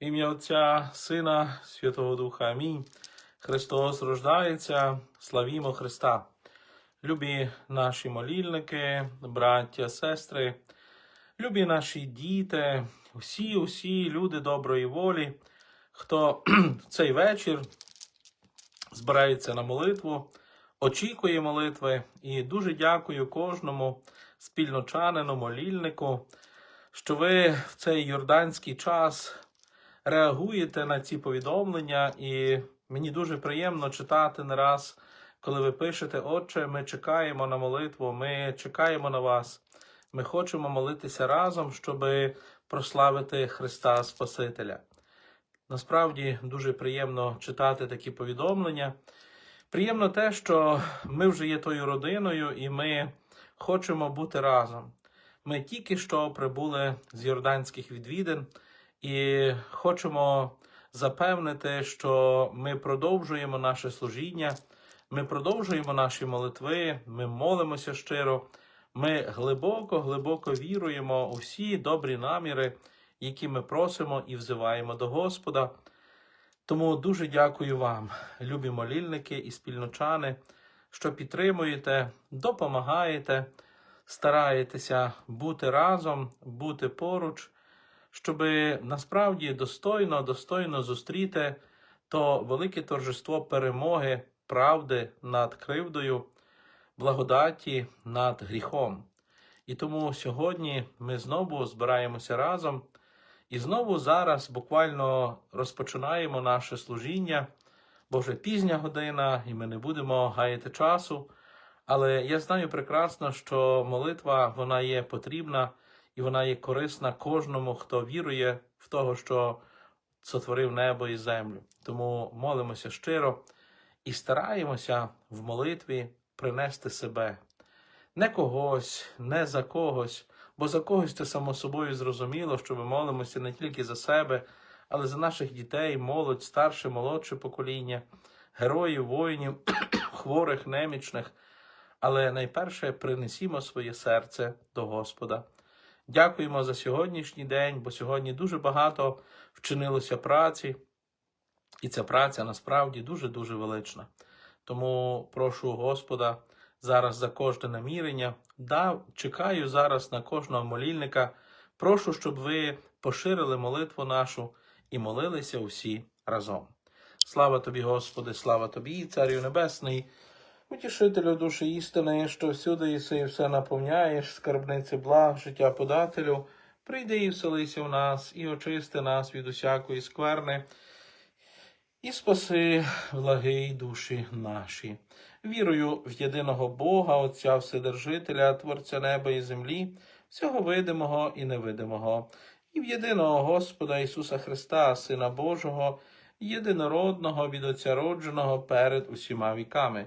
Ім'я Отця, Сина, Святого Духа. Амінь. Христос рождається, славімо Христа. Любі наші молільники, браття, сестри, любі наші діти, усі, усі люди доброї волі, хто в цей вечір збирається на молитву, очікує молитви. І дуже дякую кожному спільночанину, молільнику, що ви в цей йорданський час реагуєте на ці повідомлення, і мені дуже приємно читати не раз, коли ви пишете, Отче, ми чекаємо на молитву, ми чекаємо на вас. Ми хочемо молитися разом, щоб прославити Христа Спасителя. Насправді дуже приємно читати такі повідомлення. Приємно те, що ми вже є тою родиною, і ми хочемо бути разом. Ми тільки що прибули з йорданських відвідин і хочемо запевнити, що ми продовжуємо наше служіння, ми продовжуємо наші молитви, ми молимося щиро, ми глибоко, глибоко віруємо у всі добрі наміри, які ми просимо і взиваємо до Господа. Тому дуже дякую вам, любі молільники і спільночани, що підтримуєте, допомагаєте, стараєтеся бути разом, бути поруч, щоб насправді достойно, достойно зустріти то велике торжество перемоги, правди над кривдою, благодаті над гріхом. І тому сьогодні ми знову збираємося разом. І знову зараз буквально розпочинаємо наше служіння, бо вже пізня година, і ми не будемо гаяти часу. Але я знаю прекрасно, що молитва вона є потрібна і вона є корисна кожному, хто вірує в того, що сотворив небо і землю. Тому молимося щиро і стараємося в молитві принести себе. Не когось, не за когось, бо за когось це само собою зрозуміло, що ми молимося не тільки за себе, але за наших дітей, молодь, старше, молодше покоління, героїв, воїнів, хворих, немічних. Але найперше принесімо своє серце до Господа. Дякуємо за сьогоднішній день, бо сьогодні дуже багато вчинилося праці, і ця праця насправді дуже-дуже велична. Тому прошу Господа зараз за кожне намірення. Да, чекаю зараз на кожного молільника. Прошу, щоб ви поширили молитву нашу і молилися усі разом. Слава тобі, Господи, слава тобі, Царю Небесний, утішителю душі істини, що всюди єси і все наповняєш, скарбниці благ, життя подателю. Прийди і вселися в нас, і очисти нас від усякої скверни, і спаси влаги душі наші. Вірую в єдиного Бога, Отця Вседержителя, Творця неба і землі, всього видимого і невидимого, і в єдиного Господа Ісуса Христа, Сина Божого, єдинородного від Отця родженого перед усіма віками,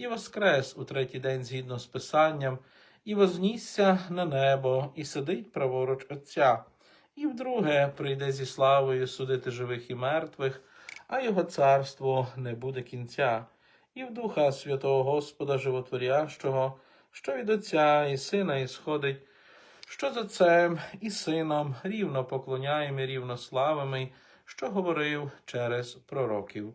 і воскрес у третій день згідно з Писанням, і вознісся на небо, і сидить праворуч Отця, і вдруге прийде зі славою судити живих і мертвих, а його царство не буде кінця. І в Духа Святого Господа Животворящого, що від Отця і Сина ісходить, що з Отцем і Сином рівно поклоняємо рівно славимо, що говорив через пророків,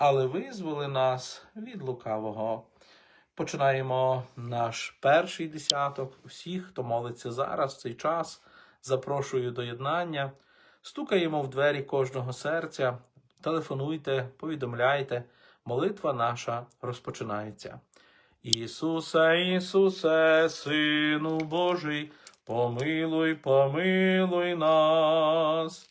але визволи нас від лукавого. Починаємо наш перший десяток. Всіх, хто молиться зараз, в цей час, запрошую до єднання. Стукаємо в двері кожного серця, телефонуйте, повідомляйте. Молитва наша розпочинається. Ісусе, Ісусе, Сину Божий, помилуй, помилуй нас.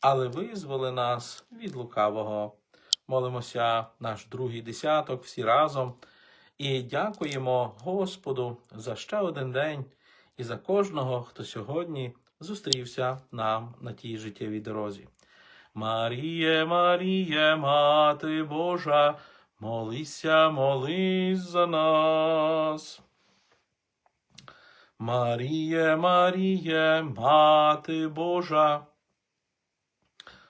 але визволи нас від лукавого. Молимося наш другий десяток всі разом і дякуємо Господу за ще один день і за кожного, хто сьогодні зустрівся нам на тій життєвій дорозі. Маріє, Маріє, Мати Божа, молися, молись за нас. Маріє, Маріє, Мати Божа,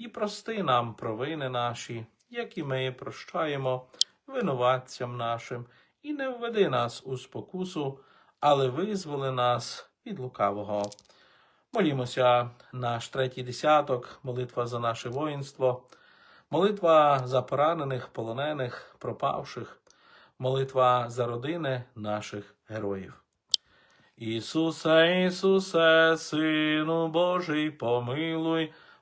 і прости нам провини наші, як і ми прощаємо винуватцям нашим, і не введи нас у спокусу, але визволи нас від лукавого. Молімося наш третій десяток, молитва за наше воїнство, молитва за поранених, полонених, пропавших, молитва за родини наших героїв. Ісусе, Ісусе, Сину Божий, помилуй,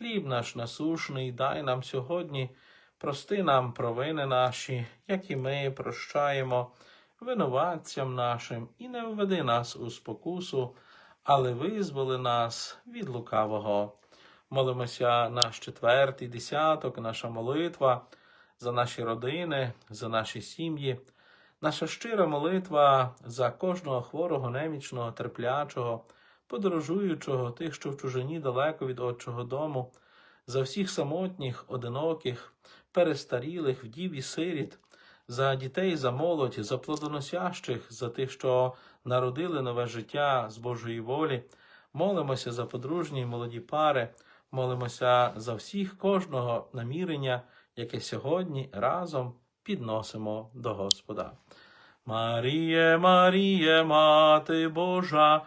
Хліб наш насушний, дай нам сьогодні, прости нам провини наші, як і ми прощаємо винуватцям нашим, і не введи нас у спокусу, але визволи нас від лукавого. Молимося наш четвертий десяток, наша молитва за наші родини, за наші сім'ї, наша щира молитва за кожного хворого, немічного, терплячого, подорожуючого, тих, що в чужині далеко від Отчого дому, за всіх самотніх, одиноких, перестарілих, вдів і сиріт, за дітей, за молодь, за плодоносящих, за тих, що народили нове життя з Божої волі. Молимося за подружні й молоді пари, молимося за всіх кожного намірення, яке сьогодні разом підносимо до Господа. Маріє, Маріє, Мати Божа,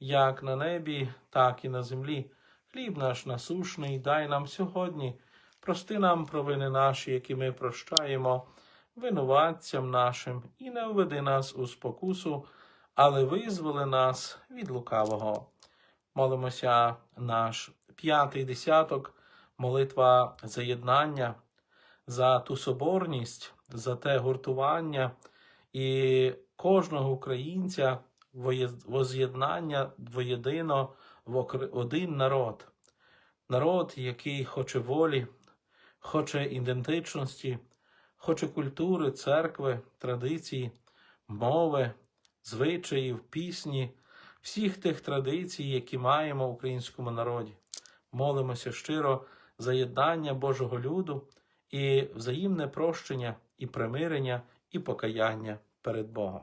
як на небі, так і на землі. Хліб наш насушний, дай нам сьогодні, прости нам провини наші, які ми прощаємо, винуватцям нашим, і не введи нас у спокусу, але визволи нас від лукавого. Молимося наш п'ятий десяток, молитва за єднання, за ту соборність, за те гуртування і кожного українця воз'єднання воєдино в один народ. Народ, який хоче волі, хоче ідентичності, хоче культури, церкви, традиції, мови, звичаїв, пісні, всіх тих традицій, які маємо в українському народі. Молимося щиро за єднання Божого люду і взаємне прощення, і примирення, і покаяння перед Богом.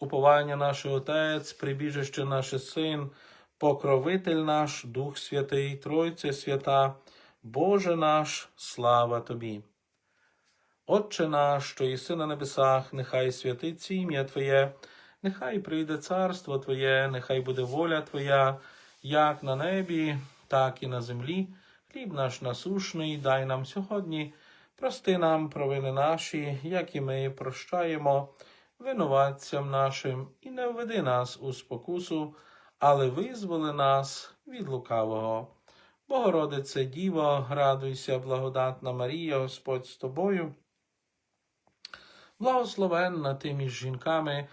Уповання наш Отець, прибіжище наш Син, покровитель наш, Дух Святий, Тройця Свята, Боже наш, слава Тобі. Отче наш, що єси на небесах, нехай святиться ім'я Твоє, нехай прийде царство Твоє, нехай буде воля Твоя, як на небі, так і на землі. Хліб наш насушний, дай нам сьогодні, прости нам провини наші, як і ми прощаємо винуватцям нашим, і не введи нас у спокусу, але визволи нас від лукавого. Богородице Діво, радуйся, благодатна Марія, Господь з тобою. Благословенна ти між жінками,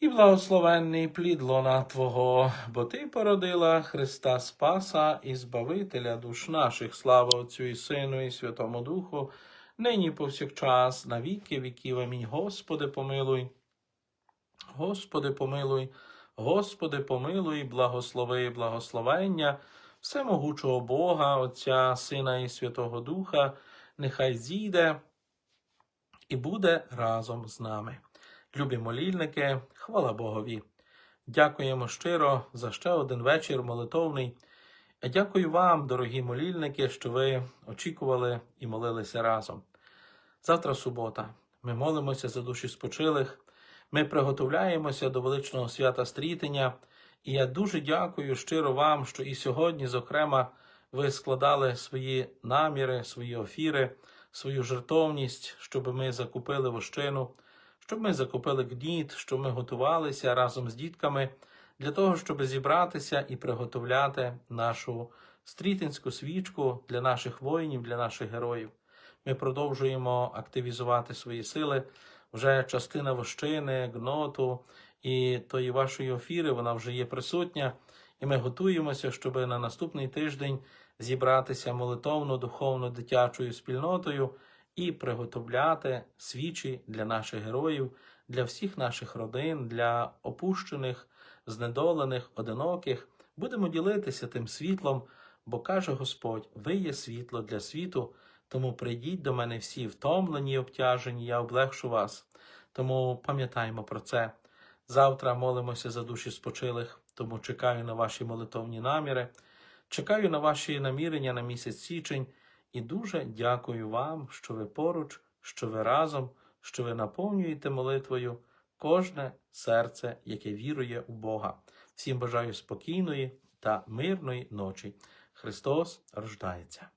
і благословенний плід лона Твого, бо Ти породила Христа Спаса і Збавителя душ наших. Слава Отцю і Сину, і Святому Духу, нині повсякчас, на віки віків. Амінь. Господи, помилуй. Господи, помилуй, Господи, помилуй, благослови, благословення всемогучого Бога, Отця, Сина і Святого Духа, нехай зійде і буде разом з нами. Любі молільники, хвала Богові. Дякуємо щиро за ще один вечір молитовний. Дякую вам, дорогі молільники, що ви очікували і молилися разом. Завтра субота. Ми молимося за душі спочилих. Ми приготовляємося до величного свята стрітення. І я дуже дякую щиро вам, що і сьогодні, зокрема, ви складали свої наміри, свої офіри, свою жертовність, щоб ми закупили вощину, щоб ми закупили гніт, щоб ми готувалися разом з дітками для того, щоб зібратися і приготовляти нашу стрітинську свічку для наших воїнів, для наших героїв. Ми продовжуємо активізувати свої сили. Вже частина вощини, гноту і тої вашої офіри, вона вже є присутня, і ми готуємося, щоб на наступний тиждень зібратися молитовно, духовно, дитячою спільнотою і приготовляти свічі для наших героїв, для всіх наших родин, для опущених, знедолених, одиноких. Будемо ділитися тим світлом, бо каже Господь: ви є світло для світу. Тому прийдіть до мене всі втомлені і обтяжені, я облегшу вас. Тому пам'ятаємо про це. Завтра молимося за душі спочилих, тому чекаю на ваші молитовні наміри, чекаю на ваші намірення на місяць січень і дуже дякую вам, що ви поруч, що ви разом, що ви наповнюєте молитвою кожне серце, яке вірує у Бога. Всім бажаю спокійної та мирної ночі. Христос рождається.